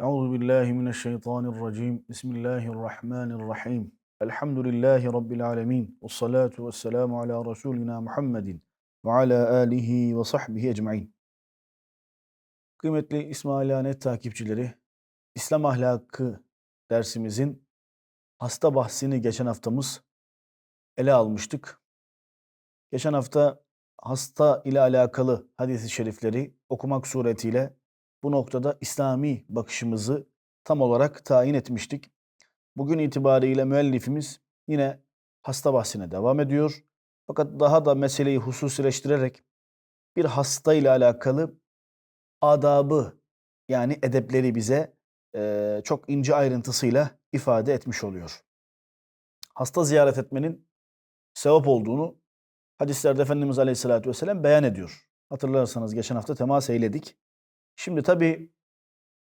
Euzu billahi mineşşeytanirracim. Bismillahirrahmanirrahim. Elhamdülillahi rabbil alamin. Ves salatu vesselamu ala rasulina Muhammedin ve ala alihi ve sahbihi ecmaîn. Kıymetli İsmailane takipçileri, İslam ahlakı dersimizin hasta bahsini geçen haftamız ele almıştık. Geçen hafta hasta ile alakalı hadis-i şerifleri okumak suretiyle bu noktada İslami bakışımızı tam olarak tayin etmiştik. Bugün itibariyle müellifimiz yine hasta bahsine devam ediyor. Fakat daha da meseleyi hususileştirerek bir hasta ile alakalı adabı yani edepleri bize e, çok ince ayrıntısıyla ifade etmiş oluyor. Hasta ziyaret etmenin sevap olduğunu hadislerde Efendimiz Aleyhisselatü Vesselam beyan ediyor. Hatırlarsanız geçen hafta temas eyledik. Şimdi tabii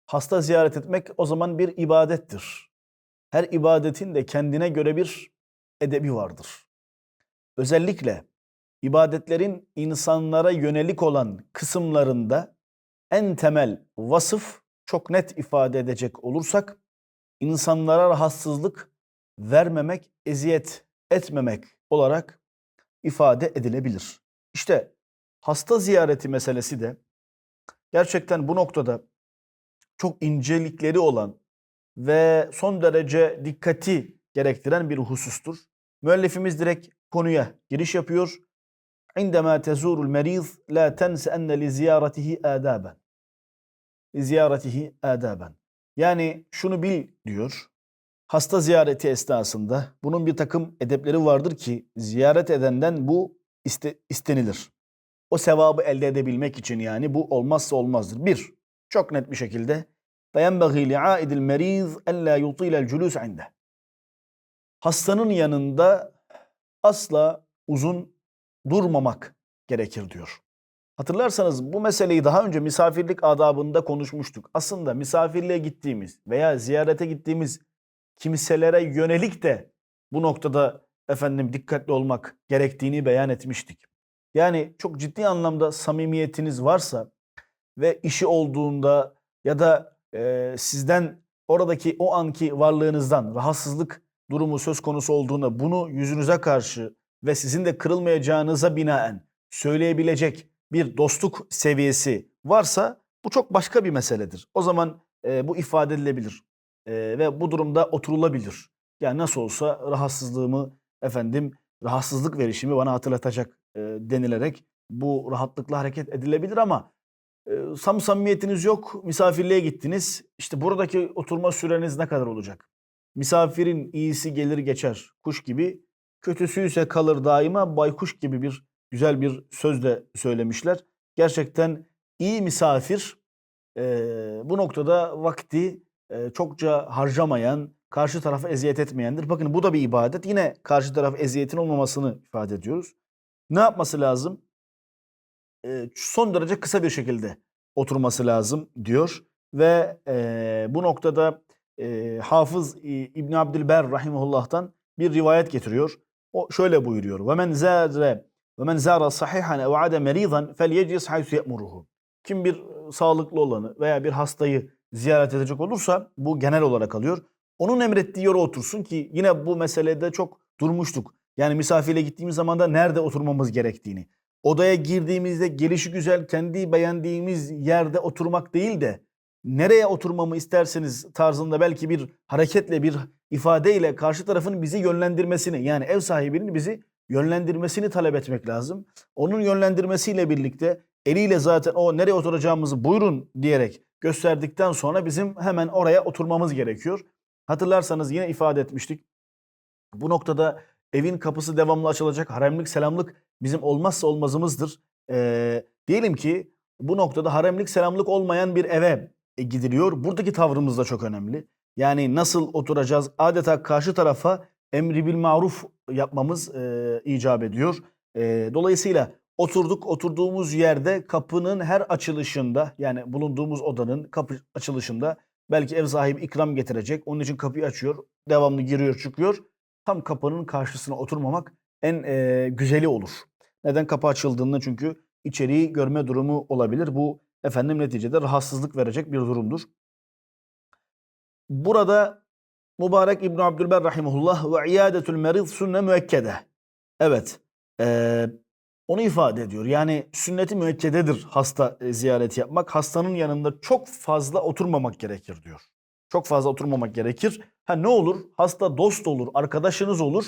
hasta ziyaret etmek o zaman bir ibadettir. Her ibadetin de kendine göre bir edebi vardır. Özellikle ibadetlerin insanlara yönelik olan kısımlarında en temel vasıf çok net ifade edecek olursak insanlara rahatsızlık vermemek, eziyet etmemek olarak ifade edilebilir. İşte hasta ziyareti meselesi de gerçekten bu noktada çok incelikleri olan ve son derece dikkati gerektiren bir husustur. Müellifimiz direkt konuya giriş yapıyor. عندما تزور المريض لا تنس أن لزيارته آدابا. لزيارته آدابا. Yani şunu bil diyor. Hasta ziyareti esnasında bunun bir takım edepleri vardır ki ziyaret edenden bu iste, istenilir o sevabı elde edebilmek için yani bu olmazsa olmazdır. Bir, çok net bir şekilde فَيَنْبَغِي لِعَائِدِ الْمَر۪يزِ اَنْ لَا يُطِيلَ الْجُلُوسَ عِنْدَهِ Hastanın yanında asla uzun durmamak gerekir diyor. Hatırlarsanız bu meseleyi daha önce misafirlik adabında konuşmuştuk. Aslında misafirliğe gittiğimiz veya ziyarete gittiğimiz kimselere yönelik de bu noktada efendim dikkatli olmak gerektiğini beyan etmiştik. Yani çok ciddi anlamda samimiyetiniz varsa ve işi olduğunda ya da e, sizden oradaki o anki varlığınızdan rahatsızlık durumu söz konusu olduğunda bunu yüzünüze karşı ve sizin de kırılmayacağınıza binaen söyleyebilecek bir dostluk seviyesi varsa bu çok başka bir meseledir. O zaman e, bu ifade edilebilir e, ve bu durumda oturulabilir. Yani nasıl olsa rahatsızlığımı efendim rahatsızlık verişimi bana hatırlatacak denilerek bu rahatlıkla hareket edilebilir ama sam samimiyetiniz yok, misafirliğe gittiniz. İşte buradaki oturma süreniz ne kadar olacak? Misafirin iyisi gelir geçer kuş gibi, kötüsü ise kalır daima baykuş gibi bir güzel bir söz de söylemişler. Gerçekten iyi misafir e, bu noktada vakti e, çokça harcamayan, karşı tarafa eziyet etmeyendir. Bakın bu da bir ibadet. Yine karşı taraf eziyetin olmamasını ifade ediyoruz. Ne yapması lazım? Son derece kısa bir şekilde oturması lazım diyor. Ve bu noktada Hafız İbn Abdülber rahimehullah'tan bir rivayet getiriyor. O şöyle buyuruyor. Ve men zâre ve men zâra sahihan ev ade meridan felyeclis haythu ye'muruhu. Kim bir sağlıklı olanı veya bir hastayı ziyaret edecek olursa bu genel olarak alıyor. Onun emrettiği yere otursun ki yine bu meselede çok durmuştuk. Yani misafirle gittiğimiz zaman da nerede oturmamız gerektiğini. Odaya girdiğimizde gelişi güzel kendi beğendiğimiz yerde oturmak değil de nereye oturmamı isterseniz tarzında belki bir hareketle bir ifadeyle karşı tarafın bizi yönlendirmesini yani ev sahibinin bizi yönlendirmesini talep etmek lazım. Onun yönlendirmesiyle birlikte eliyle zaten o nereye oturacağımızı buyurun diyerek gösterdikten sonra bizim hemen oraya oturmamız gerekiyor. Hatırlarsanız yine ifade etmiştik. Bu noktada evin kapısı devamlı açılacak. Haremlik, selamlık bizim olmazsa olmazımızdır. Ee, diyelim ki bu noktada haremlik, selamlık olmayan bir eve e, gidiliyor. Buradaki tavrımız da çok önemli. Yani nasıl oturacağız? Adeta karşı tarafa emri bil maruf yapmamız e, icap ediyor. E, dolayısıyla oturduk, oturduğumuz yerde kapının her açılışında yani bulunduğumuz odanın kapı açılışında belki ev sahibi ikram getirecek. Onun için kapıyı açıyor. Devamlı giriyor, çıkıyor tam kapının karşısına oturmamak en e, güzeli olur. Neden kapı açıldığında çünkü içeriği görme durumu olabilir. Bu efendim neticede rahatsızlık verecek bir durumdur. burada mübarek İbn Abdülber rahimehullah ve iadetül merid sünne müekkede. Evet. eee, onu ifade ediyor. Yani sünneti müekkededir hasta e, ziyareti yapmak. Hastanın yanında çok fazla oturmamak gerekir diyor. Çok fazla oturmamak gerekir. Ha ne olur? Hasta dost olur, arkadaşınız olur.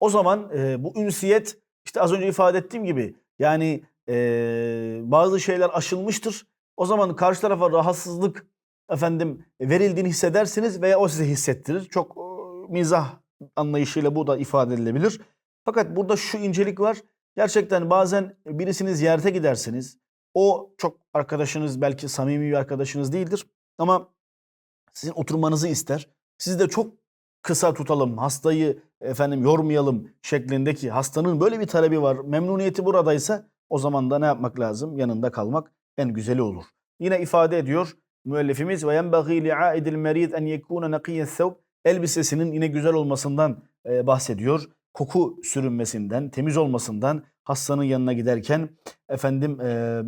O zaman e, bu ünsiyet işte az önce ifade ettiğim gibi yani e, bazı şeyler aşılmıştır. O zaman karşı tarafa rahatsızlık efendim verildiğini hissedersiniz veya o size hissettirir. Çok e, mizah anlayışıyla bu da ifade edilebilir. Fakat burada şu incelik var. Gerçekten bazen birisini ziyarete gidersiniz. O çok arkadaşınız belki samimi bir arkadaşınız değildir. Ama sizin oturmanızı ister. Siz de çok kısa tutalım, hastayı efendim yormayalım şeklindeki hastanın böyle bir talebi var. Memnuniyeti buradaysa o zaman da ne yapmak lazım? Yanında kalmak en güzeli olur. Yine ifade ediyor müellifimiz ve yenbagî li'aidil merid en yekûne nakiyye's sevb elbisesinin yine güzel olmasından e, bahsediyor. Koku sürünmesinden, temiz olmasından hastanın yanına giderken efendim e,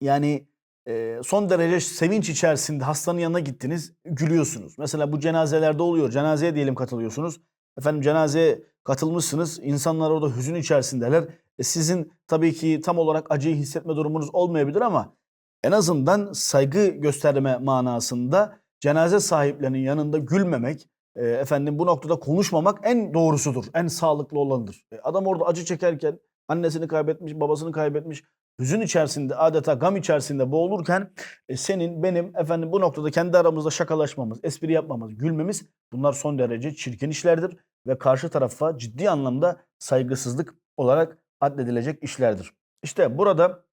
yani e, son derece sevinç içerisinde hastanın yanına gittiniz, gülüyorsunuz. Mesela bu cenazelerde oluyor. Cenazeye diyelim katılıyorsunuz. Efendim cenazeye katılmışsınız. İnsanlar orada hüzün içerisindeler. E, sizin tabii ki tam olarak acıyı hissetme durumunuz olmayabilir ama en azından saygı gösterme manasında cenaze sahiplerinin yanında gülmemek, e, efendim bu noktada konuşmamak en doğrusudur, en sağlıklı olanıdır. E, adam orada acı çekerken annesini kaybetmiş, babasını kaybetmiş, hüzün içerisinde adeta gam içerisinde boğulurken e, senin benim efendim bu noktada kendi aramızda şakalaşmamız, espri yapmamız, gülmemiz bunlar son derece çirkin işlerdir ve karşı tarafa ciddi anlamda saygısızlık olarak addedilecek işlerdir. İşte burada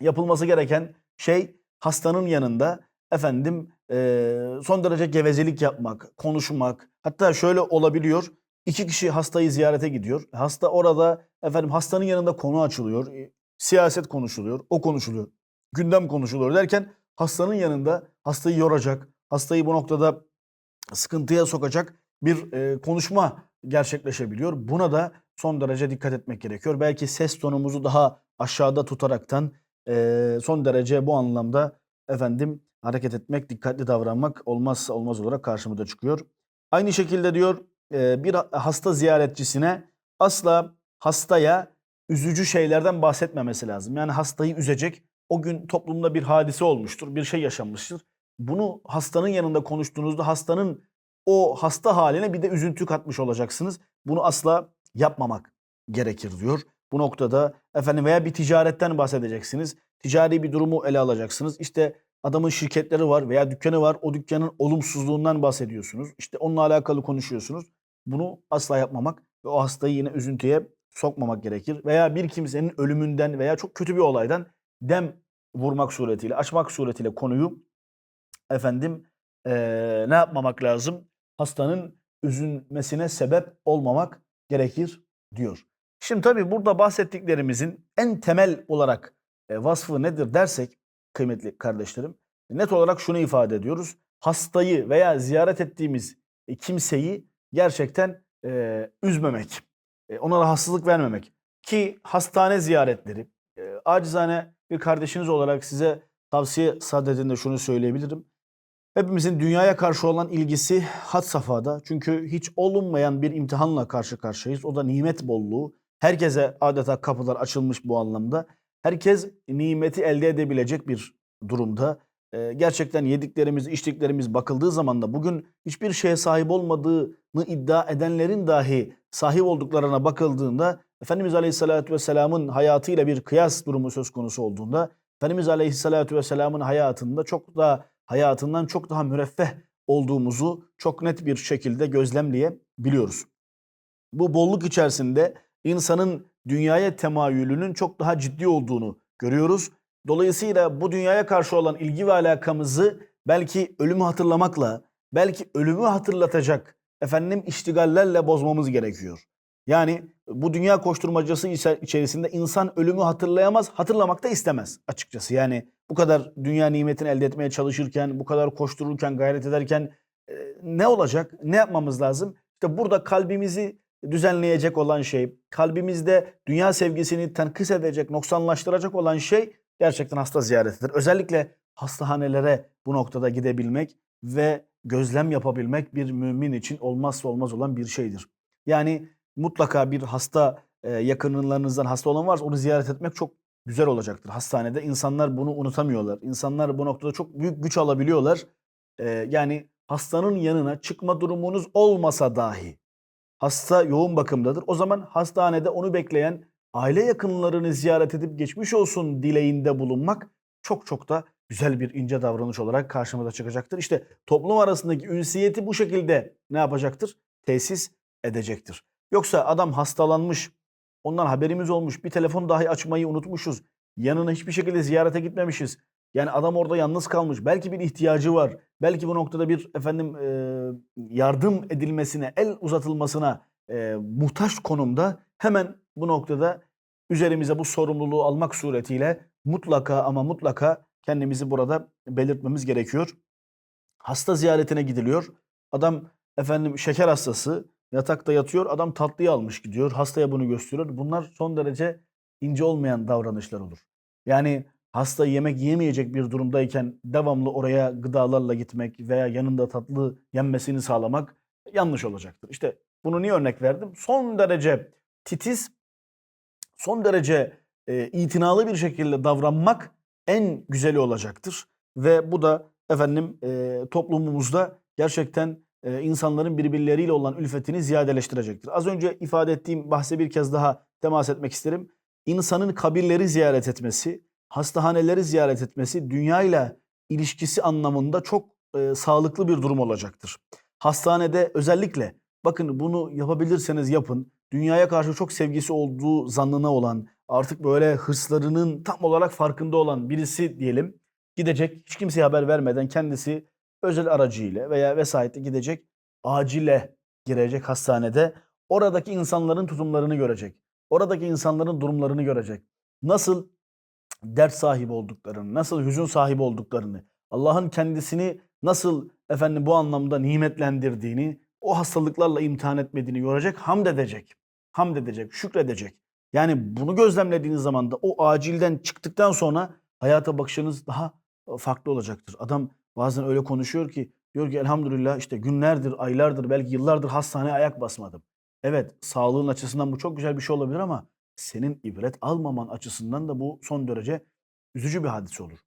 yapılması gereken şey hastanın yanında efendim eee, son derece gevezelik yapmak, konuşmak. Hatta şöyle olabiliyor. İki kişi hastayı ziyarete gidiyor. Hasta orada efendim hastanın yanında konu açılıyor. Siyaset konuşuluyor, o konuşuluyor. Gündem konuşuluyor derken hastanın yanında hastayı yoracak, hastayı bu noktada sıkıntıya sokacak bir e, konuşma gerçekleşebiliyor. Buna da son derece dikkat etmek gerekiyor. Belki ses tonumuzu daha aşağıda tutaraktan e, son derece bu anlamda efendim hareket etmek, dikkatli davranmak olmazsa olmaz olarak karşımıza çıkıyor. Aynı şekilde diyor e, bir hasta ziyaretçisine asla hastaya üzücü şeylerden bahsetmemesi lazım. Yani hastayı üzecek o gün toplumda bir hadise olmuştur, bir şey yaşanmıştır. Bunu hastanın yanında konuştuğunuzda hastanın o hasta haline bir de üzüntü katmış olacaksınız. Bunu asla yapmamak gerekir diyor. Bu noktada efendim veya bir ticaretten bahsedeceksiniz. Ticari bir durumu ele alacaksınız. İşte adamın şirketleri var veya dükkanı var. O dükkanın olumsuzluğundan bahsediyorsunuz. İşte onunla alakalı konuşuyorsunuz. Bunu asla yapmamak ve o hastayı yine üzüntüye sokmamak gerekir. Veya bir kimsenin ölümünden veya çok kötü bir olaydan dem vurmak suretiyle, açmak suretiyle konuyu efendim eee, ne yapmamak lazım? Hastanın üzülmesine sebep olmamak gerekir diyor. Şimdi tabii burada bahsettiklerimizin en temel olarak e, vasfı nedir dersek kıymetli kardeşlerim net olarak şunu ifade ediyoruz. Hastayı veya ziyaret ettiğimiz e, kimseyi gerçekten e, üzmemek, e, ona rahatsızlık vermemek ki hastane ziyaretleri acizane bir kardeşiniz olarak size tavsiye sadedinde şunu söyleyebilirim. Hepimizin dünyaya karşı olan ilgisi had safhada. Çünkü hiç olunmayan bir imtihanla karşı karşıyayız. O da nimet bolluğu. Herkese adeta kapılar açılmış bu anlamda. Herkes nimeti elde edebilecek bir durumda. Ee, gerçekten yediklerimiz, içtiklerimiz bakıldığı zaman da bugün hiçbir şeye sahip olmadığını iddia edenlerin dahi sahip olduklarına bakıldığında Efendimiz Aleyhisselatü Vesselam'ın hayatıyla bir kıyas durumu söz konusu olduğunda Efendimiz Aleyhisselatü Vesselam'ın hayatında çok daha hayatından çok daha müreffeh olduğumuzu çok net bir şekilde gözlemleyebiliyoruz. Bu bolluk içerisinde insanın dünyaya temayülünün çok daha ciddi olduğunu görüyoruz. Dolayısıyla bu dünyaya karşı olan ilgi ve alakamızı belki ölümü hatırlamakla, belki ölümü hatırlatacak efendim iştigallerle bozmamız gerekiyor. Yani bu dünya koşturmacası içe- içerisinde insan ölümü hatırlayamaz, hatırlamak da istemez açıkçası. Yani bu kadar dünya nimetini elde etmeye çalışırken, bu kadar koştururken, gayret ederken e, ne olacak? Ne yapmamız lazım? İşte burada kalbimizi düzenleyecek olan şey, kalbimizde dünya sevgisini tenkis edecek, noksanlaştıracak olan şey gerçekten hasta ziyaretidir. Özellikle hastahanelere bu noktada gidebilmek ve gözlem yapabilmek bir mümin için olmazsa olmaz olan bir şeydir. Yani mutlaka bir hasta e, yakınlarınızdan hasta olan varsa onu ziyaret etmek çok güzel olacaktır. Hastanede insanlar bunu unutamıyorlar. İnsanlar bu noktada çok büyük güç alabiliyorlar. E, yani hastanın yanına çıkma durumunuz olmasa dahi hasta yoğun bakımdadır. O zaman hastanede onu bekleyen aile yakınlarını ziyaret edip geçmiş olsun dileğinde bulunmak çok çok da güzel bir ince davranış olarak karşımıza çıkacaktır. İşte toplum arasındaki ünsiyeti bu şekilde ne yapacaktır? Tesis edecektir. Yoksa adam hastalanmış, ondan haberimiz olmuş, bir telefon dahi açmayı unutmuşuz. Yanına hiçbir şekilde ziyarete gitmemişiz. Yani adam orada yalnız kalmış. Belki bir ihtiyacı var. Belki bu noktada bir efendim e, yardım edilmesine, el uzatılmasına e, muhtaç konumda hemen bu noktada üzerimize bu sorumluluğu almak suretiyle mutlaka ama mutlaka kendimizi burada belirtmemiz gerekiyor. Hasta ziyaretine gidiliyor. Adam efendim şeker hastası yatakta yatıyor. Adam tatlıyı almış gidiyor. Hastaya bunu gösteriyor. Bunlar son derece ince olmayan davranışlar olur. Yani hasta yemek yiyemeyecek bir durumdayken devamlı oraya gıdalarla gitmek veya yanında tatlı yenmesini sağlamak yanlış olacaktır. İşte bunu niye örnek verdim? Son derece titiz, son derece e, itinalı bir şekilde davranmak en güzeli olacaktır. Ve bu da efendim e, toplumumuzda gerçekten e, insanların birbirleriyle olan ülfetini ziyadeleştirecektir. Az önce ifade ettiğim bahse bir kez daha temas etmek isterim. İnsanın kabirleri ziyaret etmesi, hastahaneleri ziyaret etmesi dünyayla ilişkisi anlamında çok e, sağlıklı bir durum olacaktır. Hastanede özellikle bakın bunu yapabilirseniz yapın. Dünyaya karşı çok sevgisi olduğu zannına olan, artık böyle hırslarının tam olarak farkında olan birisi diyelim gidecek hiç kimseye haber vermeden kendisi özel aracıyla veya vesayette gidecek acile girecek hastanede oradaki insanların tutumlarını görecek. Oradaki insanların durumlarını görecek. Nasıl dert sahibi olduklarını, nasıl hüzün sahibi olduklarını, Allah'ın kendisini nasıl efendim bu anlamda nimetlendirdiğini, o hastalıklarla imtihan etmediğini görecek, hamd edecek. Hamd edecek, şükredecek. Yani bunu gözlemlediğiniz zaman da o acilden çıktıktan sonra hayata bakışınız daha farklı olacaktır. Adam bazen öyle konuşuyor ki diyor ki elhamdülillah işte günlerdir, aylardır, belki yıllardır hastaneye ayak basmadım. Evet sağlığın açısından bu çok güzel bir şey olabilir ama senin ibret almaman açısından da bu son derece üzücü bir hadise olur.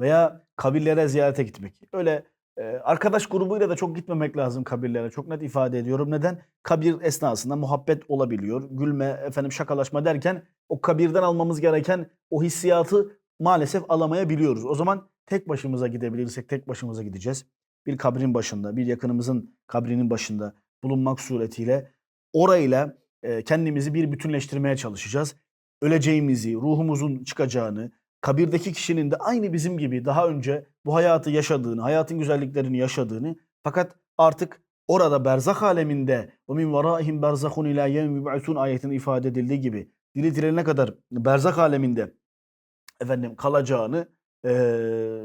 Veya kabirlere ziyarete gitmek. Öyle e, arkadaş grubuyla da çok gitmemek lazım kabirlere. Çok net ifade ediyorum. Neden? Kabir esnasında muhabbet olabiliyor. Gülme, efendim şakalaşma derken o kabirden almamız gereken o hissiyatı maalesef alamayabiliyoruz. O zaman tek başımıza gidebilirsek tek başımıza gideceğiz. Bir kabrin başında, bir yakınımızın kabrinin başında bulunmak suretiyle orayla e, kendimizi bir bütünleştirmeye çalışacağız. Öleceğimizi, ruhumuzun çıkacağını, kabirdeki kişinin de aynı bizim gibi daha önce bu hayatı yaşadığını, hayatın güzelliklerini yaşadığını fakat artık orada berzak aleminde o min varaihim berzakun ila yevmi yub'asun ayetinde ifade edildiği gibi dili dirilene kadar berzak aleminde efendim kalacağını e,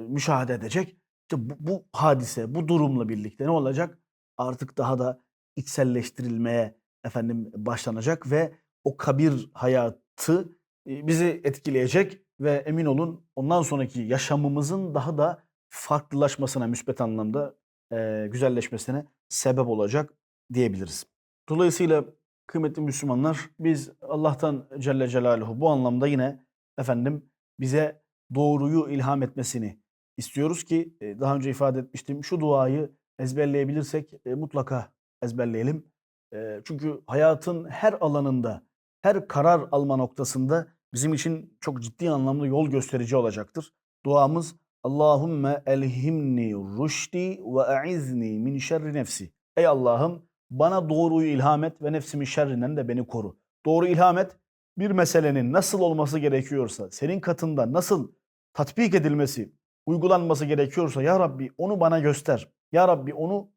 müşahede edecek. İşte bu, bu hadise, bu durumla birlikte ne olacak? Artık daha da içselleştirilmeye efendim başlanacak ve o kabir hayatı bizi etkileyecek ve emin olun ondan sonraki yaşamımızın daha da farklılaşmasına, müspet anlamda e, güzelleşmesine sebep olacak diyebiliriz. Dolayısıyla kıymetli Müslümanlar biz Allah'tan Celle Celaluhu bu anlamda yine efendim bize doğruyu ilham etmesini istiyoruz ki daha önce ifade etmiştim şu duayı ezberleyebilirsek e, mutlaka ezberleyelim. E, çünkü hayatın her alanında, her karar alma noktasında bizim için çok ciddi anlamda yol gösterici olacaktır. Duamız Allahümme elhimni rüşdi ve e'izni min şerri nefsi. Ey Allah'ım bana doğruyu ilham et ve nefsimin şerrinden de beni koru. Doğru ilham et. Bir meselenin nasıl olması gerekiyorsa, senin katında nasıl tatbik edilmesi, uygulanması gerekiyorsa ya Rabbi onu bana göster. Ya Rabbi onu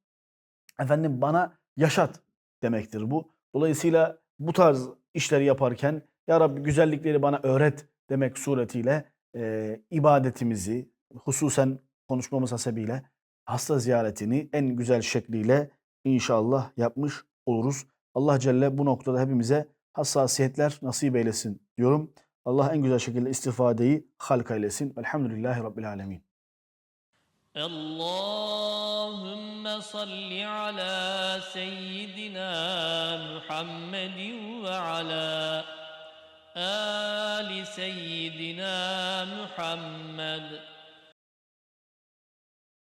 efendim bana yaşat demektir bu. Dolayısıyla bu tarz işleri yaparken ya Rabbi güzellikleri bana öğret demek suretiyle e, ibadetimizi hususen konuşmamız hasebiyle hasta ziyaretini en güzel şekliyle inşallah yapmış oluruz. Allah Celle bu noktada hepimize hassasiyetler nasip eylesin diyorum. Allah en güzel şekilde istifadeyi halk eylesin. Elhamdülillahi Rabbil Alemin. Allahümme salli ala seyyidina Muhammedin ve ala آل سيدنا محمد.